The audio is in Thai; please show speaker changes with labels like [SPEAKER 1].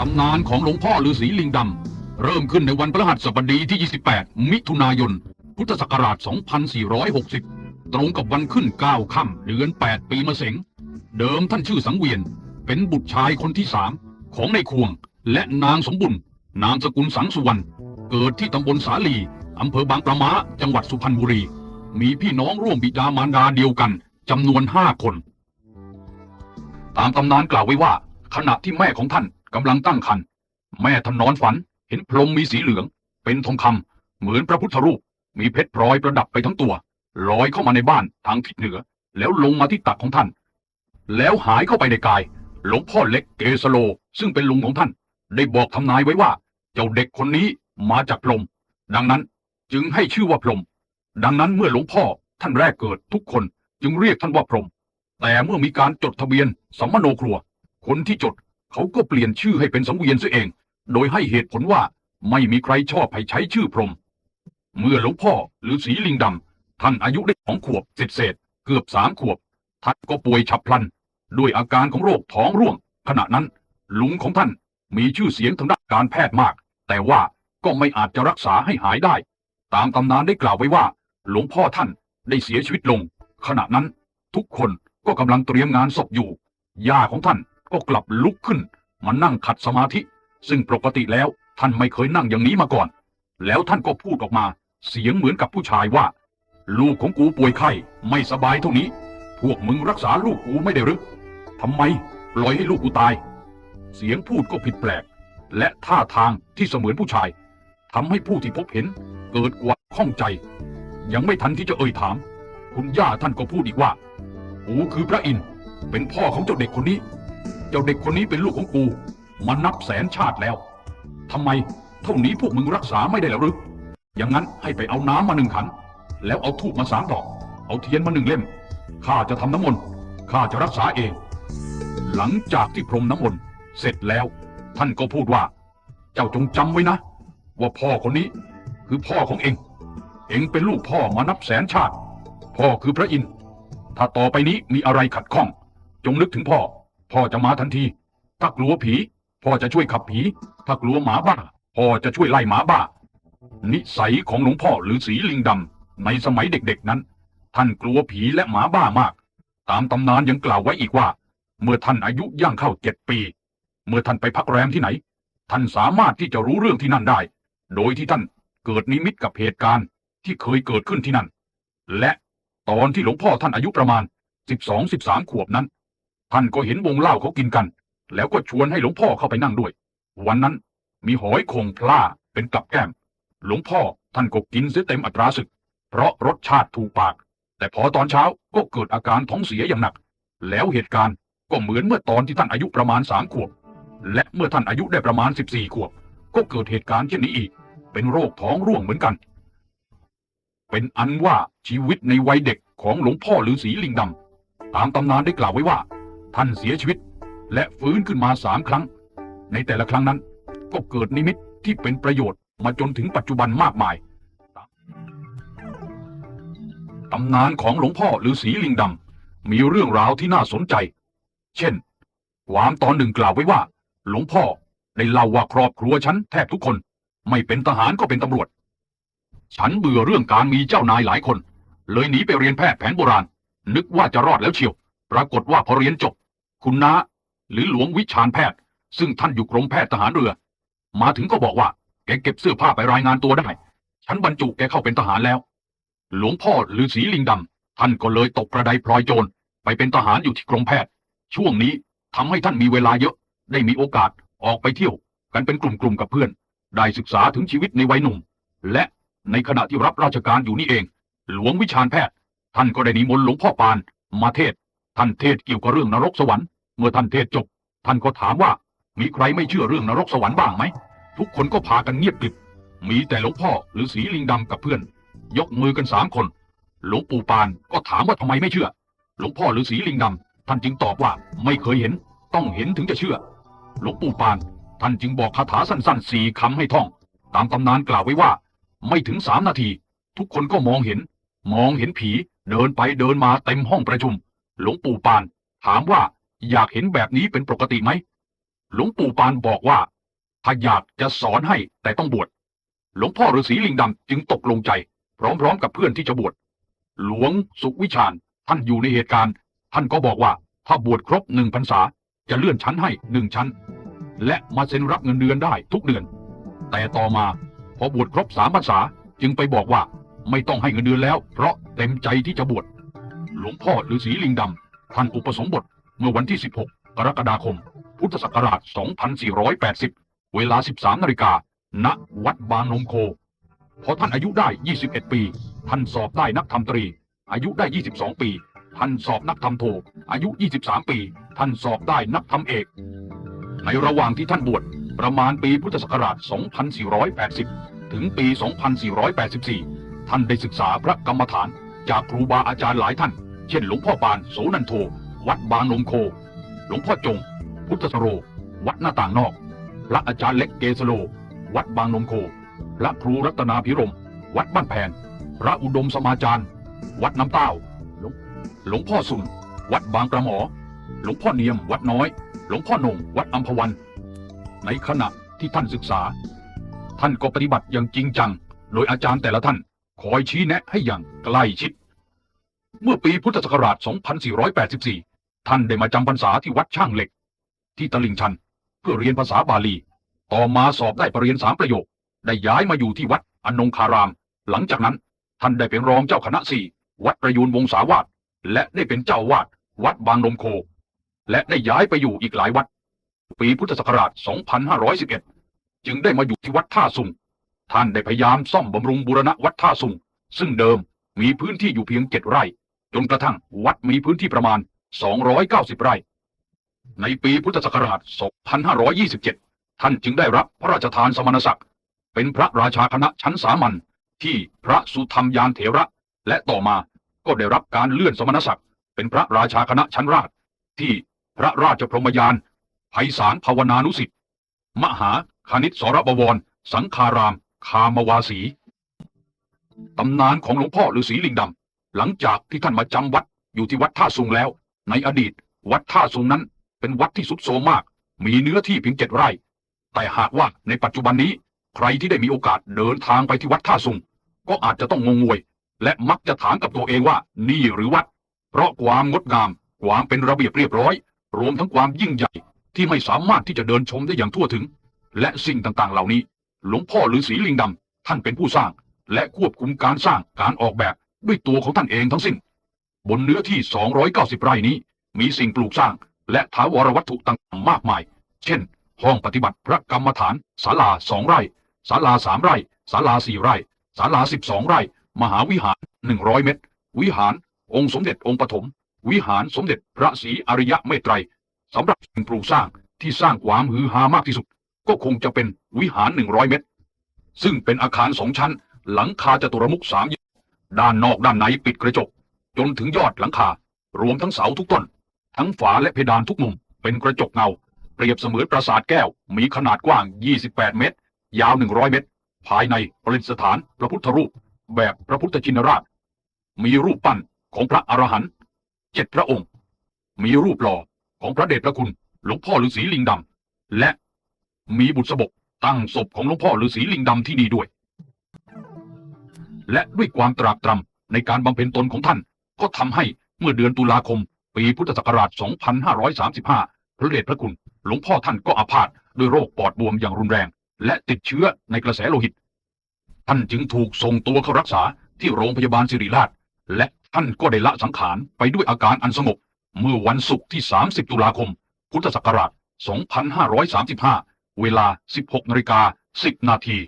[SPEAKER 1] ตำนานของหลวงพ่อฤาษีลิงดำ เริ่มขึ้นในวันพฤหัสบดีที่ 28 มิถุนายน พุทธศักราช 2460 ตรงกับวันขึ้น 9 ค่ำเดือน 8 ปีมะเสง เดิมท่านชื่อสังเวียน เป็นบุตรชายคนที่สามของในควง และนางสมบุญ นามสกุลสังสุวรรณ เกิดที่ตำบลสาลีอำเภอบางปะมาจังหวัดสุพรรณบุรี มีพี่น้องร่วมบิดามารดาเดียวกันจำนวนห้าคน ตามตำนานกล่าวไว้ว่าขณะที่แม่ของท่าน กำลังตั้งครรภ์แม่ท่านนอนฝันเห็นพรหมมีสีเหลือง เป็นทองคำเหมือนพระพุทธรูป มีเพชรพลอยประดับไปทั้งตัวลอยเข้ามาในบ้านทางทิศเหนือ แล้วลงมาที่ตักของท่าน แล้วหายเข้าไปในกาย หลวงพ่อเล็กเกสโล ซึ่งเป็นลุงของท่าน ได้บอกทำนายไว้ว่า เจ้าเด็กคนนี้มาจากพรหมดังนั้นจึงให้ชื่อว่าพรหมดังนั้นเมื่อหลวงพ่อท่านแรกเกิดทุกคนจึงเรียกท่านว่าพรหมแต่เมื่อมีการจดทะเบียนสัมมโนครัว คนที่จด เขาก็เปลี่ยนชื่อให้เป็นสังเวียนเสียเอง โดยให้เหตุผลว่าไม่มีใครชอบให้ใช้ชื่อพรม เมื่อหลวงพ่อหรือสีลิงดำท่านอายุได้สองขวบเศษเศษเกือบสามขวบ ท่านก็ป่วยฉับพลัน ด้วยอาการของโรคท้องร่วง ขณะนั้นลุงของท่านมีชื่อเสียงทางด้านการแพทย์มาก แต่ว่าก็ไม่อาจจะรักษาให้หายได้ ตามตำนานได้กล่าวไว้ว่า หลวงพ่อท่านได้เสียชีวิตลง ขณะนั้นทุกคนก็กำลังเตรียมงานศพอยู่ย่าของท่าน ก็กลับลุกขึ้น มานั่งขัดสมาธิ ซึ่งปกติแล้วท่านไม่เคยนั่งอย่างนี้มาก่อน แล้วท่านก็พูดออกมา เสียงเหมือนกับผู้ชายว่า ลูกของกูป่วยไข้ไม่สบายเท่านี้ พวกมึงรักษาลูกกูไม่ได้หรือทำไมปล่อยให้ลูกกูตาย เสียงพูดก็ผิดแปลก และท่าทางที่เสมือนผู้ชายทำให้ผู้ที่พบเห็นเกิดความข้องใจ ยังไม่ทันที่จะเอ่ยถาม คุณย่าท่านก็พูดอีกว่ากูคือพระอินทร์เป็นพ่อของเจ้าเด็กคนนี้ เจ้าเด็กคนนี้เป็นลูกของกู มานับแสนชาติแล้ว ทำไมเท่านี้พวกมึงรักษาไม่ได้แล้วหรือ อย่างนั้นให้ไปเอาน้ำมาหนึ่งขัน แล้วเอาทูบมาสามดอก เอาเทียนมาหนึ่งเล่ม ข้าจะทำน้ำมนต์ ข้าจะรักษาเอง หลังจากที่พรมน้ำมนต์เสร็จแล้ว ท่านก็พูดว่า เจ้าจงจำไว้นะ ว่าพ่อคนนี้คือพ่อของเอง เองเป็นลูกพ่อมานับแสนชาติ พ่อคือพระอินทร์ ถ้าต่อไปนี้มีอะไรขัดข้อง จงนึกถึงพ่อ พ่อจะมาทันที ถ้ากลัวผี พ่อจะช่วยขับผี ถ้ากลัวหมาบ้า พ่อจะช่วยไล่หมาบ้า นิสัยของหลวงพ่อหรือสีลิงดำในสมัยเด็กๆนั้น ท่านกลัวผีและหมาบ้ามาก ตามตำนานยังกล่าวไว้อีกว่า เมื่อท่านอายุย่างเข้าเจ็ดปี เมื่อท่านไปพักแรมที่ไหน ท่านสามารถที่จะรู้เรื่องที่นั่นได้ โดยที่ท่านเกิดนิมิตกับเหตุการณ์ที่เคยเกิดขึ้นที่นั่น และตอนที่หลวงพ่อท่านอายุประมาณ 12 13 ขวบนั้น ท่านก็เห็นวงเหล้าเขากินกัน แล้วก็ชวนให้หลวงพ่อเข้าไปนั่งด้วย วันนั้นมีหอยโข่งพล่าเป็นกับแก้ม หลวงพ่อท่านก็กินเสียเต็มอัตราศึก เพราะรสชาติถูกปาก แต่พอตอนเช้าก็เกิดอาการท้องเสียอย่างหนัก แล้วเหตุการณ์ก็เหมือนเมื่อตอนที่ท่านอายุประมาณสามขวบ และเมื่อท่านอายุได้ประมาณ14ขวบ ก็เกิดเหตุการณ์เช่นนี้อีก เป็นโรคท้องร่วงเหมือนกัน เป็นอันว่าชีวิตในวัยเด็กของหลวงพ่อฤาษีลิงดำตามตำนานได้กล่าวไว้ว่า ท่านเสียชีวิต และฟื้นขึ้นมาสามครั้ง ในแต่ละครั้งนั้น ก็เกิดนิมิตที่เป็นประโยชน์มาจนถึงปัจจุบันมากมาย ตำนานของหลวงพ่อฤาษีลิงดำมีเรื่องราวที่น่าสนใจ เช่น ความตอนหนึ่งกล่าวไว้ว่า หลวงพ่อได้เล่าว่าครอบครัวฉันแทบทุกคน ไม่เป็นทหารก็เป็นตำรวจ ฉันเบื่อเรื่องการมีเจ้านายหลายคน เลยหนีไปเรียนแพทย์แผนโบราณ นึกว่าจะรอดแล้วเชียว ปรากฏว่าพอเรียนจบ คุณน้าหรือหลวงวิชาญแพทย์ ซึ่งท่านอยู่กรมแพทย์ทหารเรือ มาถึงก็บอกว่า แกเก็บเสื้อผ้าไปรายงานตัวได้ ฉันบรรจุแกเข้าเป็นทหารแล้ว หลวงพ่อฤาษีลิงดำท่านก็เลยตกกระไดพลอยโจรไปเป็นทหารอยู่ที่กรมแพทย์ ช่วงนี้ทำให้ท่านมีเวลาเยอะ ได้มีโอกาสออกไปเที่ยว กันเป็นกลุ่มๆกับเพื่อน ได้ศึกษาถึงชีวิตในวัยหนุ่ม และในขณะที่รับราชการอยู่นี่เอง หลวงวิชาญแพทย์ ท่านก็ได้นิมนต์หลวงพ่อปาน มาเทศ ท่านเทศเกี่ยวกับเรื่องนรกสวรรค์เมื่อท่านเทศจบ ท่านก็ถามว่า มีใครไม่เชื่อเรื่องนรกสวรรค์บ้างไหม ทุกคนก็พากันเงียบกริบ มีแต่หลวงพ่อหรือสีลิงดำกับเพื่อน ยกมือกันสามคน หลวงปู่ปานก็ถามว่าทำไมไม่เชื่อ หลวงพ่อฤาษีลิงดำท่านจึงตอบว่าไม่เคยเห็น ต้องเห็นถึงจะเชื่อ หลวงปู่ปาน ท่านจึงบอกคาถาสั้นๆสี่คำให้ท่อง ตามตำนานกล่าวไว้ว่า ไม่ถึงสามนาที ทุกคนก็มองเห็น มองเห็นผีเดินไปเดินมาเต็มห้องประชุม หลวงปู่ปาน ถามว่าอยากเห็นแบบนี้เป็นปกติไหม หลวงปู่ปานบอกว่า ถ้าอยากจะสอนให้แต่ต้องบวช หลวงพ่อฤาษีลิงดำจึงตกลงใจ พร้อมๆกับเพื่อนที่จะบวช หลวงสุวิชาญท่านอยู่ในเหตุการณ์ ท่านก็บอกว่าถ้าบวชครบหนึ่งพรรษาจะเลื่อนชั้นให้หนึ่งชั้น และมาเซ็นรับเงินเดือนได้ทุกเดือน แต่ต่อมาพอบวชครบสามพรรษาจึงไปบอกว่าไม่ต้องให้เงินเดือนแล้ว เพราะเต็มใจที่จะบวช หลวงพ่อฤาษีลิงดำท่านอุปสมบทเมื่อวันที่ 16 กรกฎาคม พุทธศักราช 2480 เวลา 13 นาฬิกา ณ วัดบางนมโค พอท่านอายุได้ 21 ปี ท่านสอบได้นักธรรมตรี อายุได้ 22 ปี ท่านสอบนักธรรมโท อายุ 23 ปี ท่านสอบได้นักธรรมเอก ในระหว่างที่ท่านบวช ประมาณปีพุทธศักราช 2480 ถึงปี 2484 ท่านได้ศึกษาพระกรรมฐาน จากครูบาอาจารย์หลายท่าน เช่นหลวงพ่อปานโสนันโท วัดบางนมโค หลวงพ่อจง พุทธสโร วัดหน้าต่างนอก พระอาจารย์เล็กเกสโล วัดบางนมโค พระครูรัตนาพิรม วัดบ้านแพงพระอุดมสมาจารย์ วัดน้ำเต้าหลวงหลวงพ่อสุน วัดบางกระหมอ หลวงพ่อเนียม วัดน้อย หลวงพ่อหนง วัดอัมพวัน ในขณะที่ท่านศึกษา ท่านก็ปฏิบัติอย่างจริงจัง โดยอาจารย์แต่ละท่าน คอยชี้แนะให้อย่างใกล้ชิด เมื่อปีพุทธศักราช 2484 ท่านได้มาจำพรรษาที่วัดช่างเหล็ก ที่ตลิ่งชัน เพื่อเรียนภาษาบาลี ต่อมาสอบได้ปรริญญาสามประโยค ได้ย้ายมาอยู่ที่วัดอนงคาราม หลังจากนั้น ท่านได้เป็นรองเจ้าคณะสี่วัดประยูนวงศาวาสและได้เป็นเจ้าวาดวัดบางนมโค และได้ย้ายไปอยู่อีกหลายวัด ปีพุทธศักราช 2511 จึงได้มาอยู่ที่วัดท่าสุงท่านได้พยายามซ่อมบำรุงบูรณะวัดท่าสุงซึ่งเดิมมีพื้นที่อยู่เพียงเจ็ดไร่ จนกระทั่งวัดมีพื้นที่ประมาณ 290 ไร่ ในปีพุทธศักราช 2527 ท่านจึงได้รับพระราชทานสมณศักดิ์ เป็นพระราชาคณะชั้นสามัญที่พระสุธรรมยานเถระ และต่อมาก็ได้รับการเลื่อนสมณศักดิ์ เป็นพระราชาคณะชั้นราช ที่พระราชพรหมยานไพศาลภาวนานุสิทธิ์มหาคณิตสรบวร สังคาราม คามวาสี ตำนานของหลวงพ่อฤาษีลิงดำ หลังจากที่ท่านมาจำวัดอยู่ที่วัดท่าสุงแล้ว ในอดีต วัดท่าสุงนั้น เป็นวัดที่สุดโทมมาก มีเนื้อที่เพียงเจ็ดไร่ แต่หากว่าในปัจจุบันนี้ ใครที่ได้มีโอกาสเดินทางไปที่วัดท่าสุง ก็อาจจะต้องงงงวย และมักจะถามกับตัวเองว่านี่หรือวัด เพราะความงดงาม ความเป็นระเบียบเรียบร้อย รวมทั้งความยิ่งใหญ่ที่ไม่สามารถที่จะเดินชมได้อย่างทั่วถึง และสิ่งต่างๆ เหล่านี้ หลวงพ่อฤาษีลิงดำท่านเป็นผู้สร้าง และควบคุมการสร้างการออกแบบ ด้วยตัวของท่านเองทั้งสิ้น บนเนื้อที่ 290 ไร่นี้ มีสิ่งปลูกสร้าง และถาวรวัตถุต่างๆมากมาย เช่น ห้องปฏิบัติพระกรรมฐานศาลาสองไร่ศาลาสามไร่ศาลาสี่ไร่ศาลาสิบสองไร่ มหาวิหารหนึ่งร้อยเมตร วิหาร องค์สมเด็จองค์ปฐมวิหารสมเด็จพระศรีอริยะเมตไตรสำหรับสิ่งปลูกสร้างที่สร้างความฮือฮามากที่สุด ก็คงจะเป็นวิหารหนึ่งร้อยเมตร ซึ่งเป็นอาคารสองชั้น หลังคาจตุรมุขสามยอด ด้านนอกด้านในปิดกระจก จนถึงยอดหลังคา รวมทั้งเสาทุกต้น ทั้งฝาและเพดานทุกมุม เป็นกระจกเงา เปรียบเสมือนปราสาทแก้ว มีขนาดกว้าง 28 เมตร ยาว 100 เมตร ภายในประดิษฐานพระพุทธรูป แบบพระพุทธชินราช มีรูปปั้นของพระอรหันต์เจ็ดพระองค์ มีรูปหล่อของพระเดชพระคุณหลวงพ่อฤาษีลิงดำและมีบุตรสบกตั้งศพของหลวงพ่อฤาษีลิงดำที่นี่ด้วย และด้วยความตรากตรำในการบำเพ็ญตนของท่าน ก็ทำให้เมื่อเดือนตุลาคม ปีพุทธศักราช 2535 พระเดชพระคุณ หลวงพ่อท่านก็อาพาธด้วยโรคปอดบวมอย่างรุนแรง และติดเชื้อในกระแสโลหิต ท่านจึงถูกส่งตัวเข้ารักษาที่โรงพยาบาลศิริราช และท่านก็ได้ละสังขารไปด้วยอาการอันสงบ เมื่อวันศุกร์ที่ 30 ตุลาคม พุทธศักราช 2535 เวลา 16นาฬิกา10 นาที